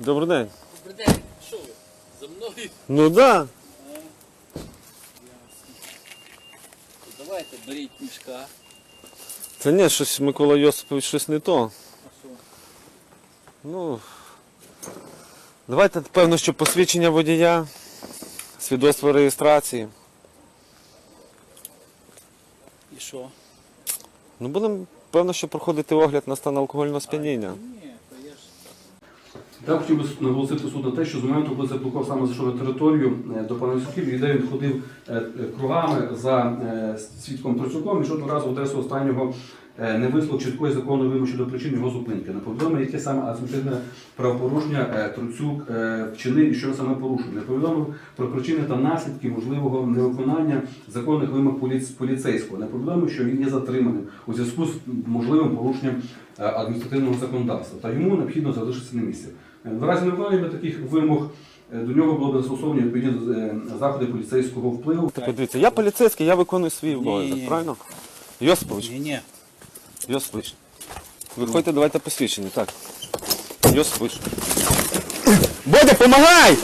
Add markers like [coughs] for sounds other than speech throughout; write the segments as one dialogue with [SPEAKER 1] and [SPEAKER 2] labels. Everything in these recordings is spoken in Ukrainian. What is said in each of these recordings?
[SPEAKER 1] Добрий день.
[SPEAKER 2] Добрий день, що ви? За мною?
[SPEAKER 1] Ну да.
[SPEAKER 2] То давайте беріть мішка.
[SPEAKER 1] Та ні, щось Микола Йосипович щось не то.
[SPEAKER 2] А що?
[SPEAKER 1] Ну. Давайте, певно, що посвідчення водія, свідоцтво реєстрації.
[SPEAKER 2] І що?
[SPEAKER 1] Ну будемо, певно, що проходити огляд на стан алкогольного сп'яніння.
[SPEAKER 2] Ні,
[SPEAKER 3] Так хотів би наголосити суд на те, що з моменту, коли заблокував саме зайшов на територію е, до пана Юсупів, і де він ходив е, е, кругами за свідком Троцюком, і жодного разу в адресу останнього не висловив чіткої законної вимоги щодо причин його зупинки. Не повідомив, яке саме адміністративне правопорушення Троцюк е, вчинив і що саме порушив. Не повідомив про причини та наслідки можливого невиконання законних вимог поліцейського. Не повідомив, що він є затриманим у зв'язку з можливим порушенням адміністративного законодавства. Та йому необхідно залишитися на місці. В разі невиконання таких вимог е, до нього було б застосовані відповідні е, заходи поліцейського впливу.
[SPEAKER 1] Так, дивіться, я поліцейський, я виконую свій обов'язок, правильно? Йосипович,
[SPEAKER 2] Ні, ні.
[SPEAKER 1] Йосипович. Виходьте, давайте посвідчення, так. Йосипович. Бодя, помагай!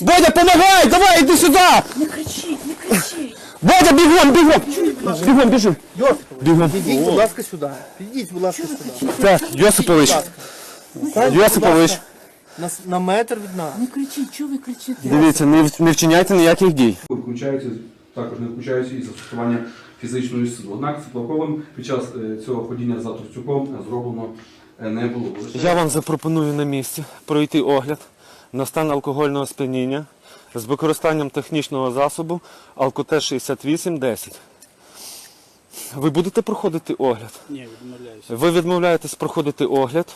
[SPEAKER 1] Бодя, помагай! Давай, іди сюди!
[SPEAKER 4] Не кричіть, не кричіть.
[SPEAKER 1] Бодя, бігом, бігом! Бігом, біжим! Бігом.
[SPEAKER 5] Підіть, будь ласка, сюди. Підіть, будь ласка, сюди.
[SPEAKER 1] Так, Йосипович. Йосипович,
[SPEAKER 5] На, на метр від нас.
[SPEAKER 4] Не кричіть, чого ви кричите?
[SPEAKER 1] дивіться, не, в- не вчиняйте ніяких дій.
[SPEAKER 3] Включаються також не включаються і застосування фізичної сили. Однак з Плаковим під час е, цього ходіння за Товстюком зроблено е, не було. Лише
[SPEAKER 1] Я вам запропоную на місці пройти огляд на стан алкогольного сп'яніння з використанням технічного засобу Алкотеж 6810. Ви будете проходити огляд?
[SPEAKER 2] Ні, відмовляюся.
[SPEAKER 1] Ви відмовляєтесь проходити огляд.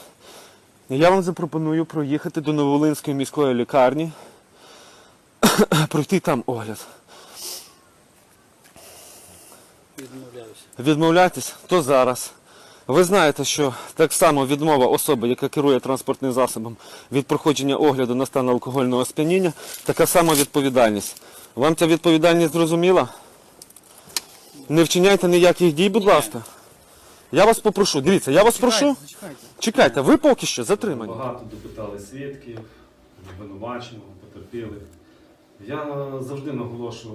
[SPEAKER 1] Я вам запропоную проїхати до Новолинської міської лікарні, [coughs] пройти там огляд.
[SPEAKER 2] Відмовляюся.
[SPEAKER 1] Відмовляєтесь, то зараз. Ви знаєте, що так само відмова особи, яка керує транспортним засобом від проходження огляду на стан алкогольного сп'яніння, така сама відповідальність. Вам ця відповідальність зрозуміла? Не вчиняйте ніяких дій, будь ласка. Я вас попрошу, дивіться, я вас прошу. Чекайте, ви поки що затримані.
[SPEAKER 6] Багато допитали свідків, обвинуваченого, потерпілих. Я завжди наголошую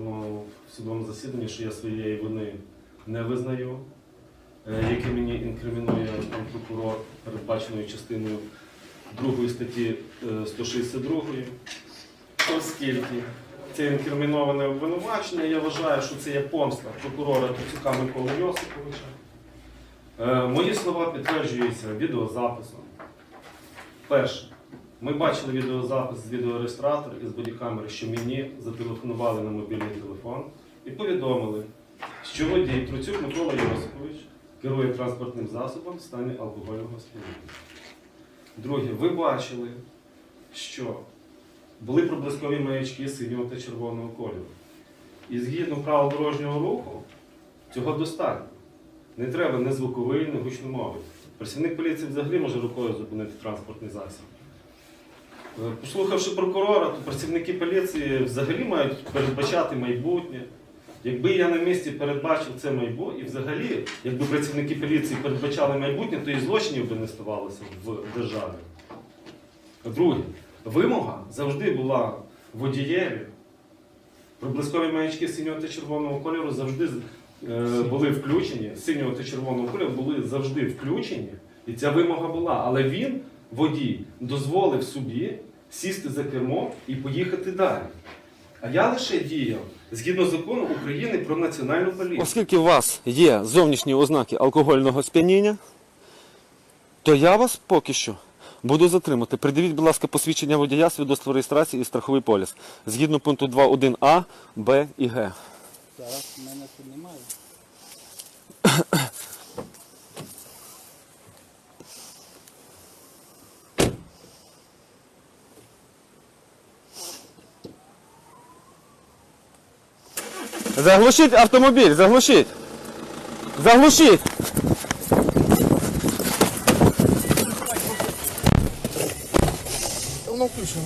[SPEAKER 6] в судовому засіданні, що я своєї вини не визнаю, е, яке мені інкримінує прокурор передбаченою частиною 2 статті е, 162. Оскільки це інкриміноване обвинувачення, я вважаю, що це є помста прокурора Туцюка Миколи Йосиповича. Е, Мої слова підтверджуються відеозаписом. Перше, ми бачили відеозапис з відеореєстратора і з бодікамери, що мені зателефонували на мобільний телефон і повідомили, що водій Труцюк Микола Йосипович керує транспортним засобом в стані алкогольного сп'яніння. Друге, ви бачили, що були проблискові маячки синього та червоного кольору. І згідно правил дорожнього руху, цього достатньо. Не треба не звуковий, не гучномовий. Працівник поліції взагалі може рукою зупинити транспортний засіб. Е, Послухавши прокурора, то працівники поліції взагалі мають передбачати майбутнє. Якби я на місці передбачив це майбутнє, і взагалі, якби працівники поліції передбачали майбутнє, то і злочинів би не ставалося в державі. Друге, вимога завжди була водієві. Проблискові маячки синього та червоного кольору завжди е, були включені, синього та червоного кольору були завжди включені, і ця вимога була. Але він, водій, дозволив собі сісти за кермо і поїхати далі. А я лише діяв згідно закону України про національну поліцію.
[SPEAKER 1] Оскільки у вас є зовнішні ознаки алкогольного сп'яніння, то я вас поки що буду затримати. Придивіть, будь ласка, посвідчення водія, свідоцтво реєстрації і страховий поліс. Згідно пункту 2.1а, Б і Г.
[SPEAKER 2] Зараз в мене тут немає.
[SPEAKER 1] Заглушіть автомобіль, заглушіть. Заглушіть.
[SPEAKER 5] Воно включено.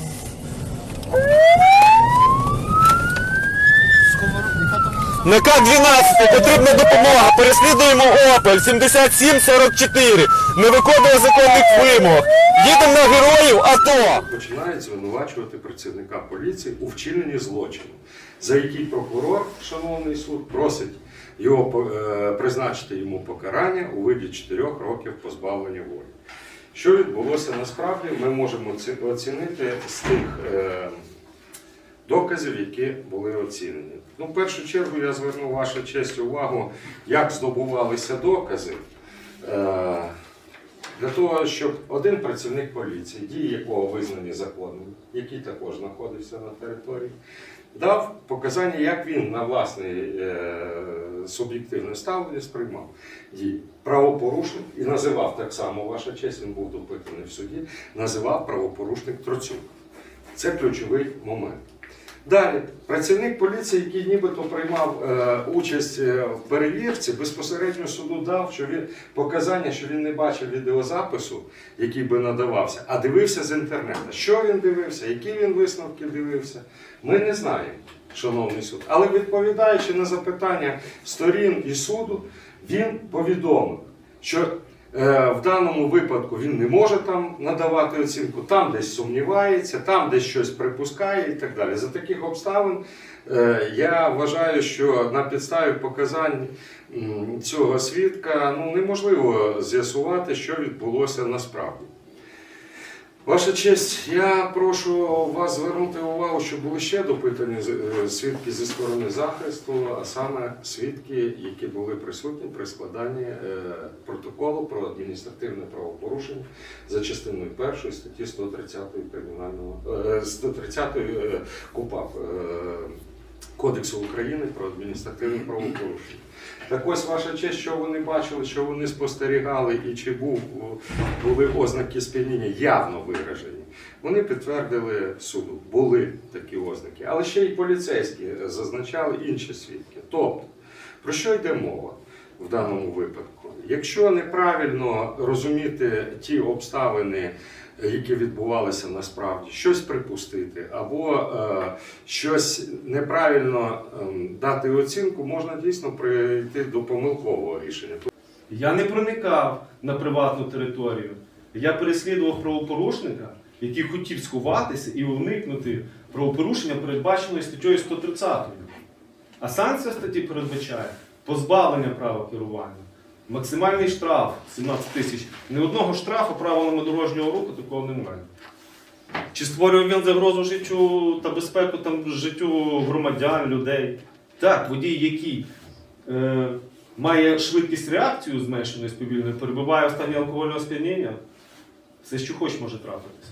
[SPEAKER 5] Сковородка, яка там
[SPEAKER 1] На К-12 потрібна допомога. Переслідуємо Опель 7744. Не виконує законних вимог. Їдемо на героїв АТО.
[SPEAKER 7] починають звинувачувати працівника поліції у вчиненні злочину, за який прокурор, шановний суд, просить його е, призначити йому покарання у виді 4 років позбавлення волі. Що відбулося насправді, ми можемо оці- оцінити з тих е, доказів, які були оцінені. Ну, в першу чергу я зверну вашу честь увагу, як здобувалися докази. Е, для того, щоб один працівник поліції, дії якого визнані законним, який також знаходився на території, дав показання, як він на власне е, суб'єктивне ставлення сприймав дії. Правопорушник і називав так само ваша честь, він був допитаний в суді, називав правопорушник Троцюк. Це ключовий момент. Далі, працівник поліції, який нібито приймав е, участь е, в перевірці, безпосередньо суду дав що він, показання, що він не бачив відеозапису, який би надавався, а дивився з інтернету. Що він дивився, які він висновки дивився, ми не знаємо, шановний суд. Але відповідаючи на запитання сторін і суду, він повідомив, що В даному випадку він не може там надавати оцінку, там десь сумнівається, там десь щось припускає і так далі. За таких обставин е, я вважаю, що на підставі показань цього свідка ну, неможливо з'ясувати, що відбулося насправді. Ваша честь, я прошу вас звернути увагу, що були ще допитані е, свідки зі сторони захисту, а саме свідки, які були присутні при складанні е, протоколу про адміністративне правопорушення за частиною першої статті 130 кримінального е, 130 е, КУПАП Кодексу України про адміністративне правопорушення. Так ось ваша честь, що вони бачили, що вони спостерігали і чи був, були ознаки сп'яніння явно виражені. Вони підтвердили суду, були такі ознаки. Але ще й поліцейські зазначали інші свідки. Тобто, про що йде мова в даному випадку? Якщо неправильно розуміти ті обставини, які відбувалися насправді, щось припустити, або е, щось неправильно ем, дати оцінку, можна дійсно прийти до помилкового рішення.
[SPEAKER 6] Я не проникав на приватну територію. Я переслідував правопорушника, який хотів сховатися і уникнути правопорушення, передбаченої статтею 130. А санкція статті передбачає позбавлення права керування. Максимальний штраф 17 тисяч. Ні одного штрафу правилами дорожнього руху такого немає. Чи створює він загрозу життю та безпеку там, життю громадян, людей? Так, водій, який е, має швидкість реакцію зменшеної сповільної, перебуває в стані алкогольного сп'яніння, все, що хоч може трапитися.